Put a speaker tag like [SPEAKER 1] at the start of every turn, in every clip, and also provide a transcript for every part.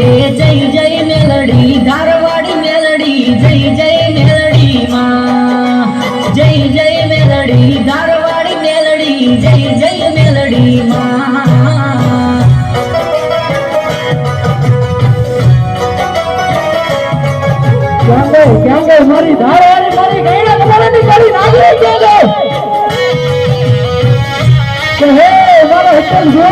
[SPEAKER 1] જય જય મેલડી મેલડી,
[SPEAKER 2] જય જય મેલડી જય જય મેલડી મેલડી, જય જય મેલડી માં મારી, ધારવાડી મારી ગઈડા તમારે નીકળી કે હે, મારો હકમ જો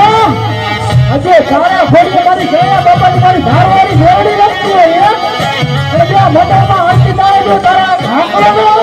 [SPEAKER 2] આજે સારા ફોડી મારી ગયા બાપાની મારી ધારવાની મેળડી રમતી હોય મોટામાં આંટી તારે જો તારા ભાંકડો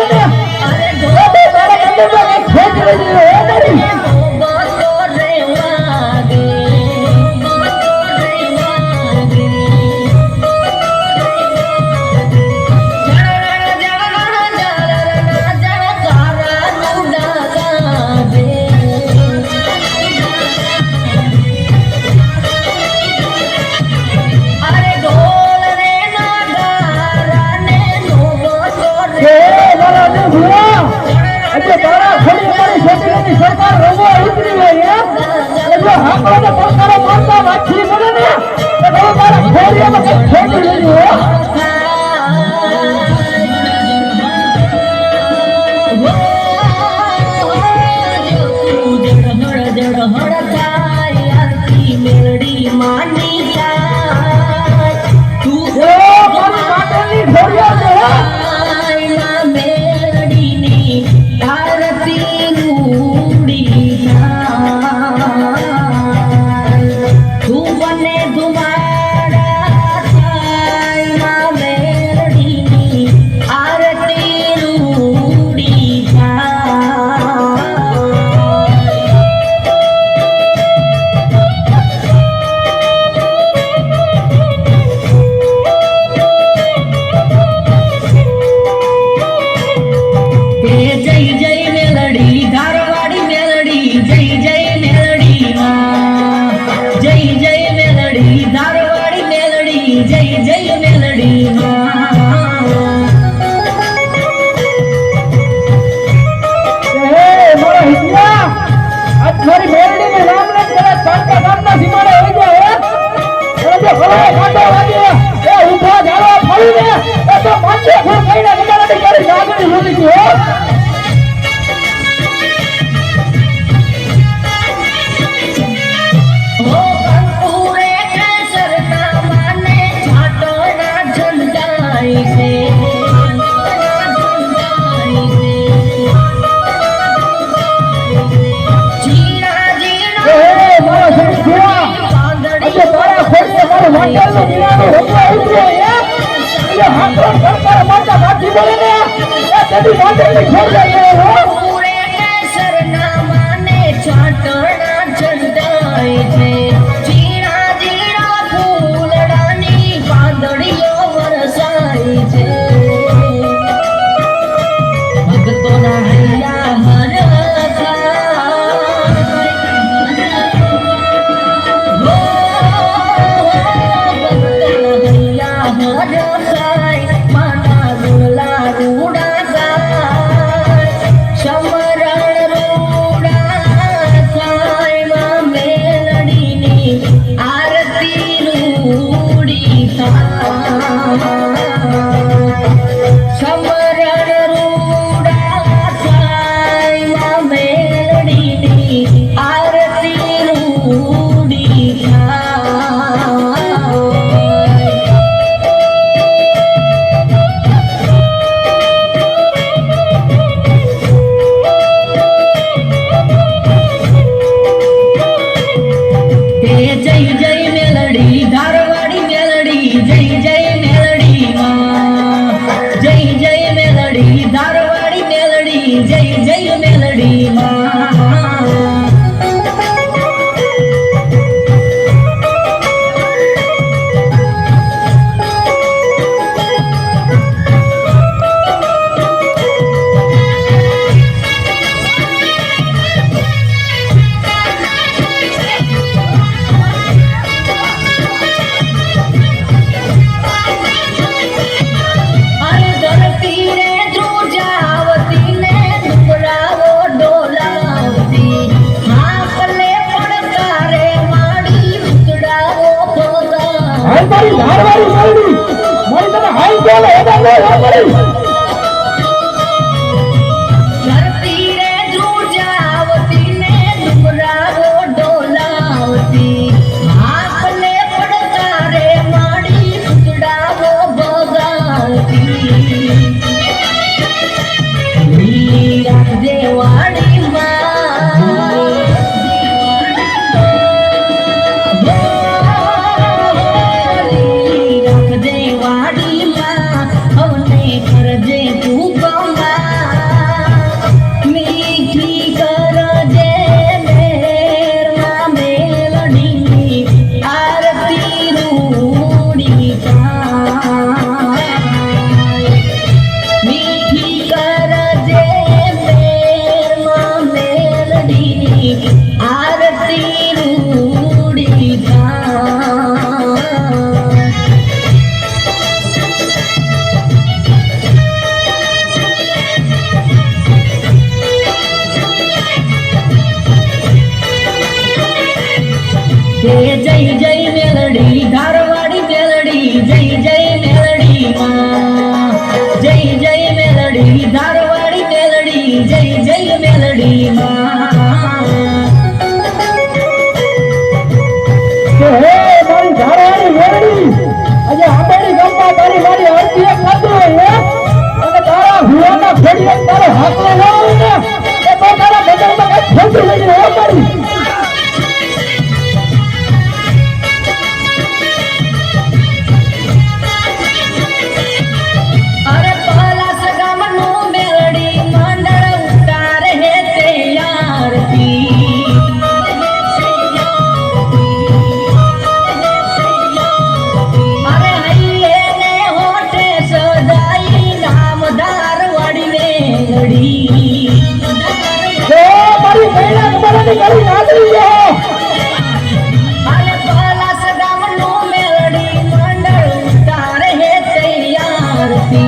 [SPEAKER 2] પડકારો મારતા વાંચી પડે ને? તો મારા કંઈક ખેંચી લેજો હો
[SPEAKER 1] જય જય મેલડી
[SPEAKER 2] મારા મારી મેરડીને નામ લઈને કદાચ સીમાડે હે? અને જો ભલાએ કાંટો વાગે. તો પાંચે ફૂટ કઈને તમારાની મારી નાગણી લૂટી હો? તેની હો.
[SPEAKER 1] પૂરે માને છાટણા ઝંડાઈ છે. જીણા જીણા ફૂલડાની પાંદડીઓ વરસાય છે. ભક્તોના હૈયા જય જય જય મેલડી, ધારવાડી મેલડી, જય જય મેલડી જય જય મેલડી, ધારવાડી મેલડી, જય જય મેલડી માં.
[SPEAKER 2] હે હે અને તારા.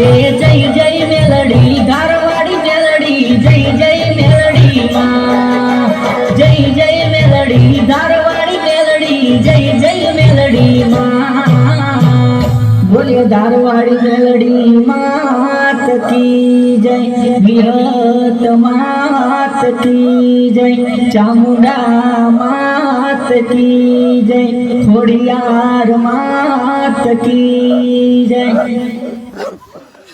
[SPEAKER 1] જય જય જય મેલડી ધારવાડી મેલડી જય જય મેલડી માં જય જય મેલડી ધારવાડી મેલડી જય જય મેલડી માં બોલ્યો ધારવાડી મેલડી માત કી જય વિહત માત કી જય ચામુંડા માત કી જય ખોડિયાર માત કી જય